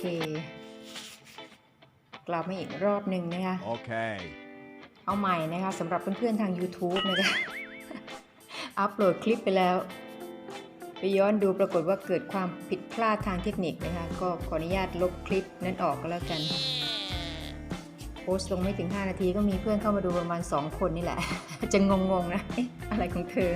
เคกลับมาอีกรอบหนึ่งนะคะ Okay. เอาใหม่นะคะสำหรับเพื่อนๆทาง YouTube นะคะ อัปโหลดคลิปไปแล้ว ไปย้อนดูปรากฏว่าเกิดความผิดพลาดทางเทคนิคนะคะ ก็ขออนุญาตลบคลิปนั้นออกก็แล้วกันโพสต์ลงไม่ถึง 5 นาทีก็มีเพื่อนเข้ามาดูประมาณ 2 คนนี่แหละ จะงงๆนะเอ๊ะอะไรของเธอ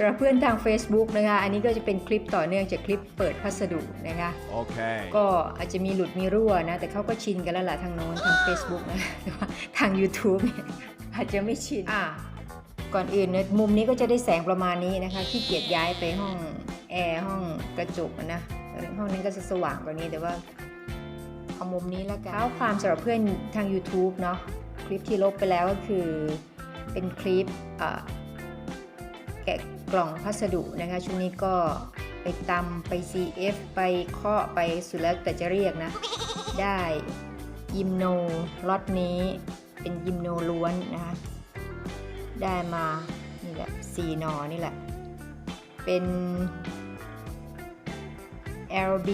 สำหรับเพื่อนทาง Facebook นะคะ อันนี้ก็จะเป็นคลิปต่อเนื่องจากคลิปเปิดพัสดุนะคะ Okay. ก็อาจจะมีหลุดมีรั่วนะ แต่เขาก็ชินกันแล้วล่ะทางโน้นทาง Facebook นะแต่ว่าทาง YouTube เนี่ยอาจจะไม่ชิน อะ ก่อนอื่นเนี่ยมุมนี้ก็จะได้แสงประมาณนี้นะคะขี้เกียจย้ายไปห้องแอร์ห้องกระจกนะห้องนั้นก็จะสว่างกว่านี้แต่ว่าเอามุมนี้แล้วกันเท้าความสำหรับเพื่อนทาง YouTube เนาะคลิปที่ลบไปแล้วก็คือเป็นคลิปเอ่อแกะ กล่องพัสดุนะคะช่วงนี้ก็ไปตำไป CF ไปเคาะไปสุดแล้วแต่จะเรียกนะ ได้ยิมโนล็อตนี้เป็นยิมโนล้วนนะคะได้มานี่แหละสี่นอนี่แหละ เป็น LB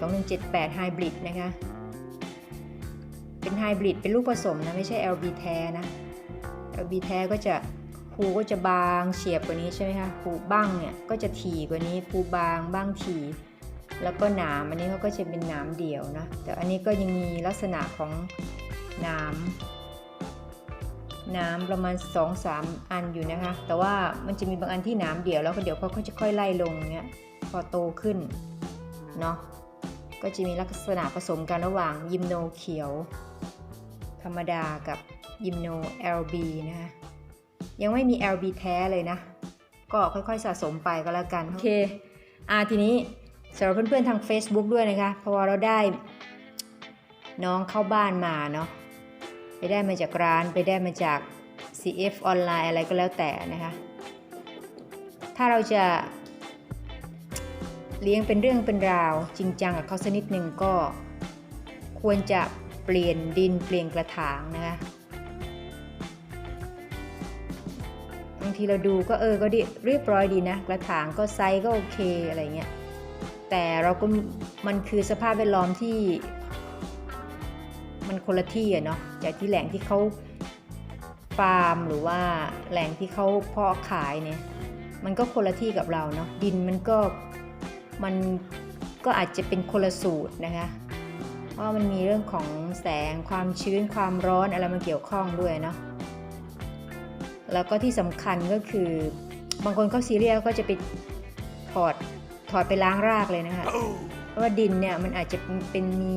2178 Hybrid นะคะ เป็นไฮบริดเป็นลูกผสมนะ ไม่ใช่ LB แท้นะ LB แท้ก็จะ ภูก็จะบางเฉียบกว่านี้ใช่ไหมคะภูบ้างเนี่ยก็จะถี่กว่านี้ภูบางบ้างถี่แล้วก็หนามอันนี้เขาก็จะเป็นหนามเดี่ยวนะ แต่อันนี้ก็ยังมีลักษณะของหนามหนามประมาณ 2-3 อันอยู่นะคะ แต่ว่ามันจะมีบางอันที่หนามเดี่ยวแล้วก็เดี๋ยวเขาก็จะค่อยไล่ลงเงี้ยพอโตขึ้นเนาะก็จะมีลักษณะผสมกันระหว่างยิมโนเขียว ธรรมดากับยิมโน LB นะคะ ยังไม่มี LB แท้เลยนะ ก็ค่อยๆสะสมไปก็แล้วกัน โอเค อ่าทีนี้สำหรับเพื่อนๆทาง Facebook ด้วยนะคะ เพราะว่าเราได้น้องเข้าบ้านมาเนาะ ไปได้มาจากร้าน ไปได้มาจาก CF ออนไลน์อะไรก็แล้วแต่นะคะ ถ้าเราจะเลี้ยงเป็นเรื่องเป็นราวจริงจังกับเขาสักนิดหนึ่งก็ควรจะเปลี่ยนดินเปลี่ยนกระถางนะคะ บางทีเราดูก็เออก็ดีเรียบร้อยดีนะ กระถางก็ไซส์ก็โอเคอะไรเงี้ยแต่เราก็มันคือสภาพแวดล้อมที่ มันคนละที่อะเนาะจากที่แหล่งที่เขาฟาร์มหรือว่าแหล่งที่เขาเพาะขายเนี่ย มันก็คนละที่กับเราเนาะดินมันก็มันก็อาจจะเป็นคนละสูตรนะคะเพราะมันมีเรื่องของแสงความชื้นความร้อนอะไรมาเกี่ยวข้องด้วยเนาะ แล้วก็ที่สำคัญก็คือบางคนก็ซีเรียสก็จะไปถอดถอดไปล้างรากเลยนะคะเพราะว่าดินเนี่ยมันอาจจะเป็นมี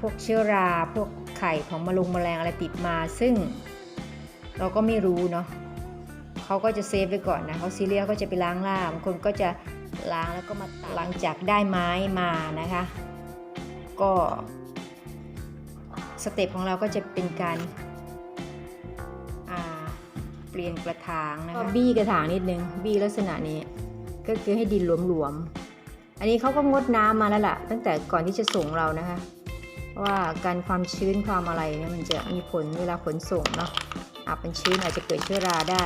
พวกเชื้อราพวกไข่ของมะลงแมลงอะไรติดมา ซึ่งเราก็ไม่รู้เนาะเขาก็จะเซฟไว้ก่อนนะเขาซีเรียสก็จะไปล้างรากบางคนก็จะล้างแล้วก็มาตัดหลังจากได้ไม้มานะคะ ก็สเต็ปของเราก็จะเป็นการ เปลี่ยนกระถางนะคะบี้กระถางนิดนึงบี้ลักษณะนี้ ก็คือให้ดินหลวมๆอันนี้เขาก็งดน้ำมาแล้วล่ะ ตั้งแต่ก่อนที่จะส่งเรานะคะ ว่าการความชื้นความอะไรเนี่ยมันจะมีผลเวลาขนส่งเนาะอาจเป็นชื้นอาจจะเกิดเชื้อราได้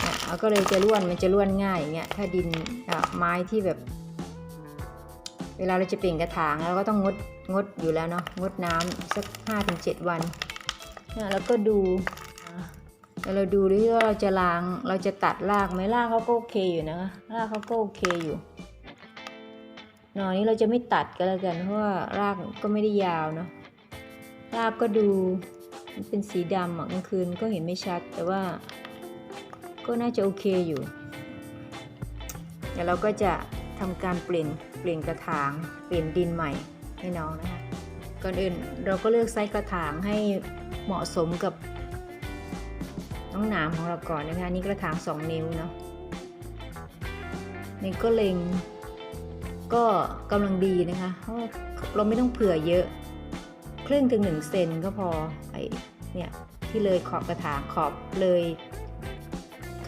เนี่ยเราก็เลยจะร่วนมันจะร่วนง่ายอย่างเงี้ยถ้าดินไม้ที่แบบ เวลาเราจะเปลี่ยนกระถางเราก็ต้องงดงดอยู่แล้วเนาะงดน้ำสัก5-7 วันเนี่ยแล้วก็ดู แล้วเราดูด้วยว่าเราจะล้าง เราจะตัดรากไหมรากเขาก็โอเคอยู่นะรากเขาก็โอเคอยู่ หน่อนี้เราจะไม่ตัดก็แล้วกันเพราะว่ารากก็ไม่ได้ยาวเนาะ รากก็ดูมันเป็นสีดำอะกลางคืนก็เห็นไม่ชัด แต่ว่าก็น่าจะโอเคอยู่เดี๋ยวเราก็จะทำการเปลี่ยนเปลี่ยนกระถางเปลี่ยนดินใหม่ให้น้องนะคะก่อนอื่นเราก็เลือกไซส์กระถางให้เหมาะสมกับ องหนามของเราก่อนนะคะนี่กระถาง 2 นิ้วเนาะนี่ก็เล็งก็กำลังดีนะคะเพราะเราไม่ต้องเผื่อเยอะ ครึ่งถึง 1 เซนก็พอไอเนี่ยที่เลยขอบกระถางขอบเลย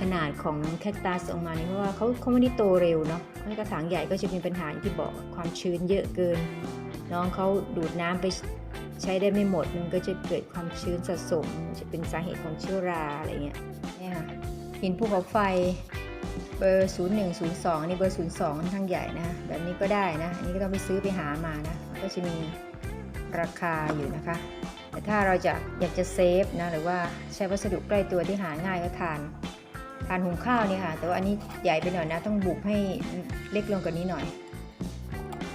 ขนาดของแคคตัสออกมานี่เพราะว่าเขาเขาไม่ได้โตเร็วเนาะถ้ากระถางใหญ่ก็จะมีปัญหาอย่างที่บอกความชื้นเยอะเกิน น้องเขาดูดน้ำไป ใช้ได้ไม่หมดมันก็จะเกิดความชื้นสะสม จะเป็นสาเหตุของเชื้อราอะไรเงี้ยเนี่ยค่ะหินภูเขาไฟเบอร์0102นนี้เบอร์02ค่อนข้างใหญ่นะแบบนี้ก็ได้นะ อันนี้ก็ต้องไปซื้อไปหามานะก็จะมีราคาอยู่นะคะ แต่ถ้าเราจะอยากจะเซฟนะหรือว่าใช้วัสดุใกล้ตัวที่หาง่ายก็ทานทานหุงข้าวนี่ค่ะแต่ว่าอันนี้ใหญ่ไปหน่อยนะ ต้องบุกให้เล็กลงกว่านี้หน่อย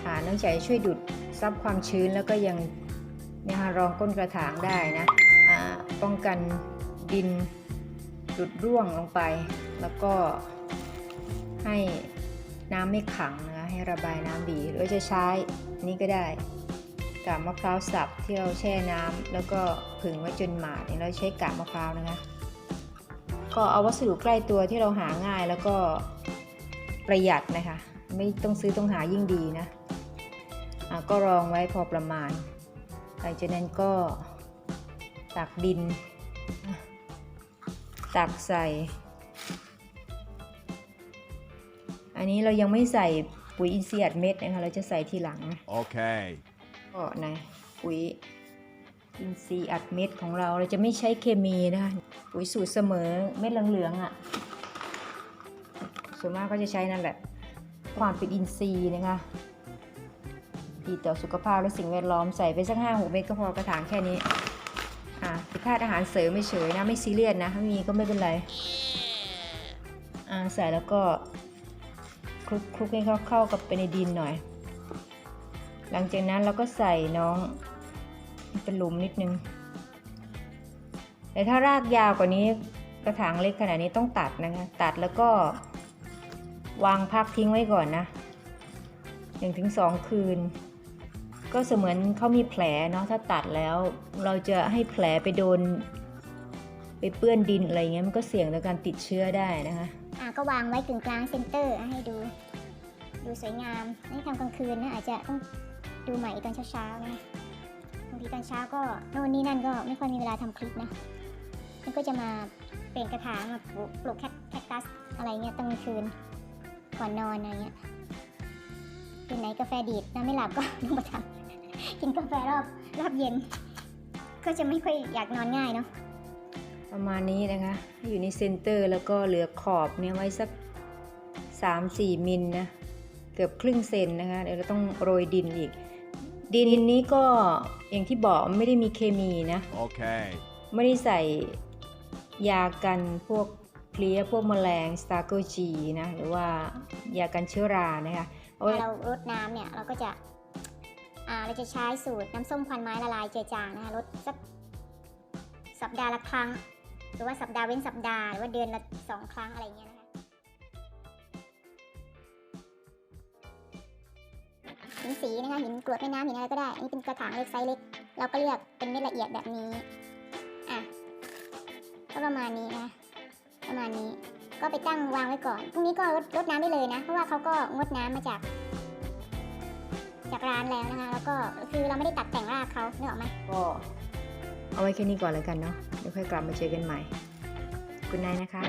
ค่ะเนื่องจากช่วยดูดซับความชื้นแล้วก็ยัง เนี่ยค่ะรองก้นกระถางได้นะอ่าป้องกันดินหลุดร่วงลงไป แล้วก็ให้น้ำไม่ขังนะคะให้ระบายน้ำดีหรือจะใช้นนี้ก็ได้กาบมะพร้าวสับที่เราแช่น้ำแล้วก็ผึ่งไว้จนหมาดเนี่ยเราใช้กาบมะพร้าวนะคะก็เอาวัสดุใกล้ตัวที่เราหาง่ายแล้วก็ประหยัดนะคะ ไม่ต้องซื้อต้องหายิ่งดีนะอะก็รองไว้พอประมาณ หลังจากนั้นก็ตักดิน ตักใส่ อันนี้เรายังไม่ใส่ปุ๋ยอินทรีย์อัดเม็ดนะคะ เราจะใส่ทีหลัง Okay. ก็นะปุ๋ยอินทรีย์อัดเม็ดของเราเราจะไม่ใช้เคมีนะคะปุ๋ยสูตรเสมอเม็ดเหลืองๆอะ่ะ ส่วนมากก็จะใช้นั่นแหละ ความเป็นอินทรีย์นะคะ ดีต่อสุขภาพและสิ่งแวดล้อมใส่ไปสักห้าหกเม็ดก็พอกระถางแค่นี้อะผิดพลาดอาหารเสริมไม่เฉยนะไม่ซีเรียสนะถ้ามีก็ไม่เป็นไรอ่าใส่แล้วก็คลุกคลุกให้เขาเข้ากับไปในดินหน่อย หลังจากนั้นเราก็ใส่น้องเป็นหลุมนิดนึงแต่ถ้ารากยาวกว่านี้กระถางเล็กขนาดนี้ต้องตัดนะคะตัดแล้วก็วางพักทิ้งไว้ก่อนนะหนึ่งถึงสองคืน ก็เสมือนเขามีแผลเนาะถ้าตัดแล้ว เราจะให้แผลไปโดน ไปเปื้อนดินอะไรเงี้ยมันก็เสี่ยงต่อการติดเชื้อได้นะคะอะก็วางไว้กึ่งกลางเซนเตอร์ให้ดู ดูสวยงามนี่ทำกลางคืนนะอาจจะต้องดูใหม่ตอนเช้าๆนะบางทีตอนเช้าก็โน่นนี่นั่นก็ไม่ค่อยมีเวลาทำคลิปนะมันก็จะมาเปลี่ยนกระถางมาปลูกปลูกแคคแคคตัสอะไรเงี้ยตอนกลางคืนก่อนนอนอะไรเงี้ยคืนไหนกาแฟดีดนอนไม่หลับก็ต้องมาทำ กินกาแฟรอบรอบเย็น ก็จะไม่ค่อยอยากนอนง่ายเนาะประมาณนี้นะคะให้อยู่ในเซนเตอร์แล้วก็เหลือขอบเนี่ยไว้สัก 3-4 มิลนะ เกือบครึ่งเซนนะคะ เดี๋ยวเราต้องโรยดินอีก ดินนี้ก็อย่างที่บอกไม่ได้มีเคมีนะ Okay. ไม่ได้ใส่ยากันพวกเพลี้ยพวกแมลงสตาโกจีนะ หรือว่ายากันเชื้อรานะคะเอาเวไว้ลาเรารดน้ำเนี่ย เราก็จะ อ่าเราจะใช้สูตรน้ำส้มควันไม้ละลายเจือจางนะคะรดสักสัปดาห์ละครั้ง หรือว่าสัปดาห์เว้นสัปดาห์หรือว่าเดือนละสองครั้งอะไรเงี้ยนะคะหินสีนะคะหินกรวดแม่น้ำหินอะไรก็ได้อันนี้เป็นกระถางเล็กไซส์เล็ก เราก็เลือกเป็นเม็ดละเอียดแบบนี้อะก็ประมาณนี้นะประมาณนี้ก็ไปตั้งวางไว้ก่อนพรุ่งนี้ก็รดรดน้ำได้เลยนะ เพราะว่าเขาก็งดน้ำมาจาก จากร้านแล้วนะคะ แล้วก็คือเราไม่ได้ตัดแต่งรากเขาเนออไหมก็เอาไว้แค่นี้ก่อนแล้วกันเนาะเดี๋ยวค่อยกลับมาเจอกันใหม่คุณนายนะคะ